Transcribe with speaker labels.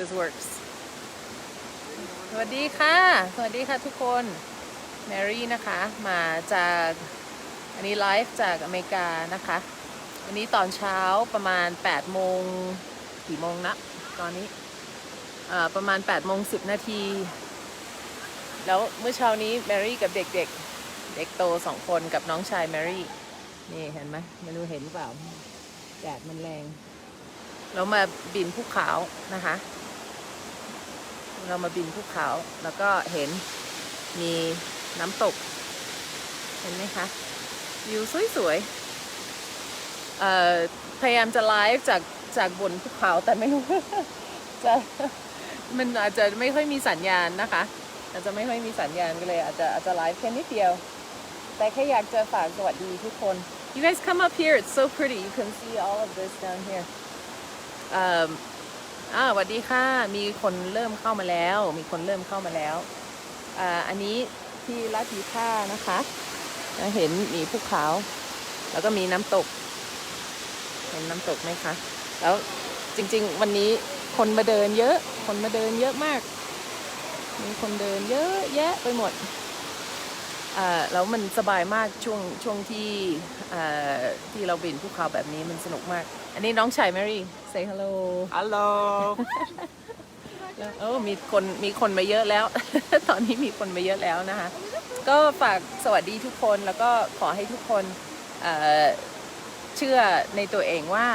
Speaker 1: this works สวัสดีค่ะ สวัสดีค่ะทุกคนแมรี่นะคะ มาจากอันนี้ไลฟ์จากอเมริกานะคะ วันนี้ตอนเช้าประมาณ8โมงกี่โมงนะตอนนี้ประมาณ8โมง10 นาที แล้วเมื่อเช้านี้แมรี่กับเด็กๆ เด็กโตสองคนกับน้องชายแมรี่ นี่เห็นไหมไม่รู้เห็นหรือเปล่าแดดมันแรงเรามาบินภูเขานะคะ เรามาบินภูเขาแล้วก็เห็นมีน้ำตก เห็นไหมคะ วิวสวยๆพยายามจะไลฟ์จากจากบนภูเขาแต่ไม่รู้จะมันอาจจะไม่ค่อยมีสัญญาณนะคะ อาจจะไม่ค่อยมีสัญญาณก็เลย อาจจะอาจจะไลฟ์แค่นิดเดียว แต่แค่อยากจะฝากสวัสดีทุกคน You guys come up here it's so pretty you can see all of this down here เอ่ออ่าสวัสดีค่ะ มีคนเริ่มเข้ามาแล้ว มีคนเริ่มเข้ามาแล้วอ่าอันนี้ที่ลาดพีท่านะคะนะเห็นมีภูเขา แล้วก็มีน้ำตก เห็นน้ำตกไหมคะ แล้วจริง ๆ วันนี้คนมาเดินเยอะ คนมาเดินเยอะมาก มีคนเดินเยอะแยะไปหมด แล้วมันสบายมากช่วงช่วงที่อ่าที่เราบินภูเขาแบบนี้มันสนุกมาก อันนี้น้องชายแมรี่ say hello
Speaker 2: Hello.
Speaker 1: แล้วเออมีคนมีคนมาเยอะแล้ว ตอนนี้มีคนมาเยอะแล้วนะคะ ก็ฝากสวัสดีทุกคนแล้วก็ขอให้ทุกคนเอ่อเชื่อในตัวเองว่า